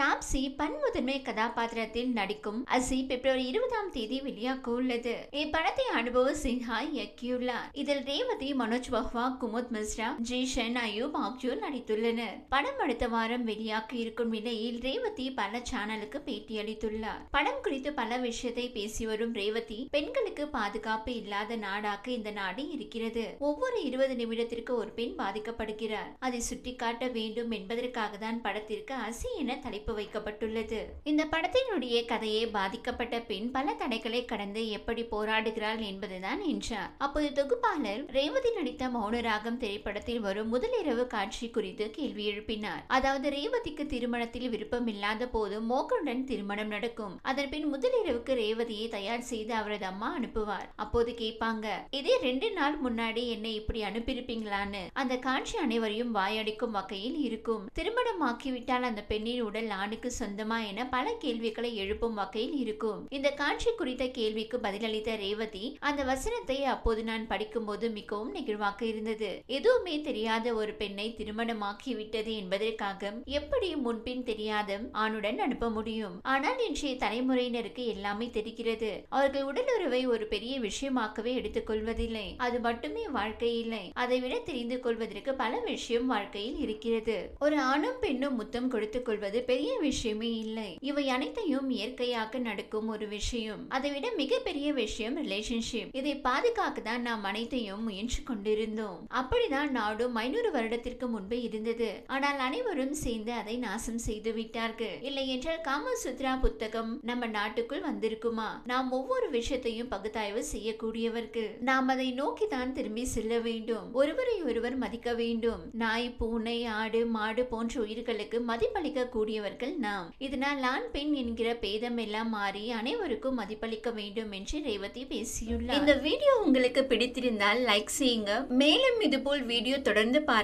டாப்சி பன்முதன்மை கதாபாத்திரத்தில் நடிக்கும் அசி பிப்ரவரி இருபதாம் தேதி வெளியாக உள்ளது இப்படத்தை அனுபவ சின்ஹா இயக்கியுள்ளார். இதில் ரேவதி மனோஜ் பஹ்வா குமுத் மிஸ்ரா ஜீஷன் அயூப் ஆகியோர் நடித்துள்ளனர். படம் அடுத்த வாரம் வெளியாக இருக்கும் நிலையில் ரேவதி பல சேனலுக்கு பேட்டியளித்துள்ளார். படம் குறித்து பல விஷயத்தை பேசி வரும் ரேவதி பெண்களுக்கு பாதுகாப்பு இல்லாத நாடாக இந்த நாடு இருக்கிறது. ஒவ்வொரு இருபது நிமிடத்திற்கு ஒரு பெண் பாதிக்கப்படுகிறார். அதை சுட்டிக்காட்ட வேண்டும் என்பதற்காக தான் படத்திற்கு அசி என தலைப்பு வைக்கப்பட்டுள்ளது. இந்த படத்தினுடைய கதையை பாதிக்கப்பட்ட பின் பல தடைகளை கடந்து எப்படி போராடுகிறாள் என்பதுதான் என்றார் அப்போது தொகுப்பாளர் ரேவதி நடித்த மௌனராகம் திரைப்படத்தில் வரும் முதலிரவு காட்சி குறித்து கேள்வி எழுப்பினார். அதாவது ரேவதிக்கு திருமணத்தில் விருப்பம் இல்லாத போது மோகனுடன் திருமணம் நடக்கும். அதன் பின் முதலிரவுக்கு ரேவதியை தயார் செய்து அவரது அம்மா அனுப்புவார். அப்போது கேட்பாங்க இதே ரெண்டு நாள் முன்னாடி என்னை இப்படி அனுப்பியிருப்பீங்களான்னு? அந்த காட்சி அனைவரையும் வாயடிக்கும் வகையில் இருக்கும். திருமணமாக்கிவிட்டால் அந்த பெண்ணின் உடல் ஆணுக்கு சொந்தமா என பல கேள்விகளை எழுப்பும் வகையில் இருக்கும். இந்த காட்சி குறித்த கேள்விக்கு பதிலளித்த ரேவதி அந்த வசனத்தை அப்போது நான் படிக்கும்போது மிகவும் நெகிழ்வாக இருந்தது. எதுவுமே தெரியாத ஒரு பெண்ணை திருமணமாக்கிவிட்டது என்பதற்காக எப்படி முன்பின் தெரியாத ஆணுடன் அனுப்ப முடியும்? ஆனால் இன்றைய தலைமுறையினருக்கு எல்லாமே தெரிகிறது. அவர்கள் உடலுறவை ஒரு பெரிய விஷயமாக்கவே எடுத்துக்கொள்வதில்லை அது மட்டுமே வாழ்க்கை இல்லை. அதை விட தெரிந்து கொள்வதற்கு பல விஷயம் வாழ்க்கையில் இருக்கிறது. ஒரு ஆணும் பெண்ணும் முத்தம் கொடுத்துக் கொள்வது பெரிய பெரிய விஷயமே இல்லை. இவை அனைத்தையும் இயற்கையாக நடக்கும் ஒரு விஷயம். அதை விட மிகப்பெரிய விஷயம் ரிலேஷன்ஷிப் இதை பாதுகாக்க தான் நாம் அனைத்தையும் முயன்று கொண்டிருந்தோம். அப்படிதான் நாடும் ஐநூறு வருடத்திற்கு முன்பு இருந்தது. ஆனால் அனைவரும் சேர்ந்து அதை நாசம் செய்து விட்டார்கள். இல்லை என்றால் காமசூத்ரா புத்தகம் நம்ம நாட்டுக்குள் வந்திருக்குமா? நாம் ஒவ்வொரு விஷயத்தையும் பகுத்தாய்வு செய்யக்கூடியவர்கள். நாம் அதை நோக்கி தான் திரும்பி செல்ல வேண்டும். ஒருவரை ஒருவர் மதிக்க வேண்டும். நாய் பூனை ஆடு மாடு போன்ற உயிர்களுக்கு மதிப்பளிக்க கூடியவர்கள் நாம். இதனால் ஆண் பெண் என்கிற பேதம் எல்லாம் மாறி அனைவருக்கும் மதிப்பளிக்க வேண்டும் என்று ரேவதி பேசியுள்ளார். இந்த வீடியோ உங்களுக்கு பிடித்திருந்தால் லைக் செய்யுங்க. மேலும் இதுபோல் வீடியோ தொடர்ந்து பார்க்க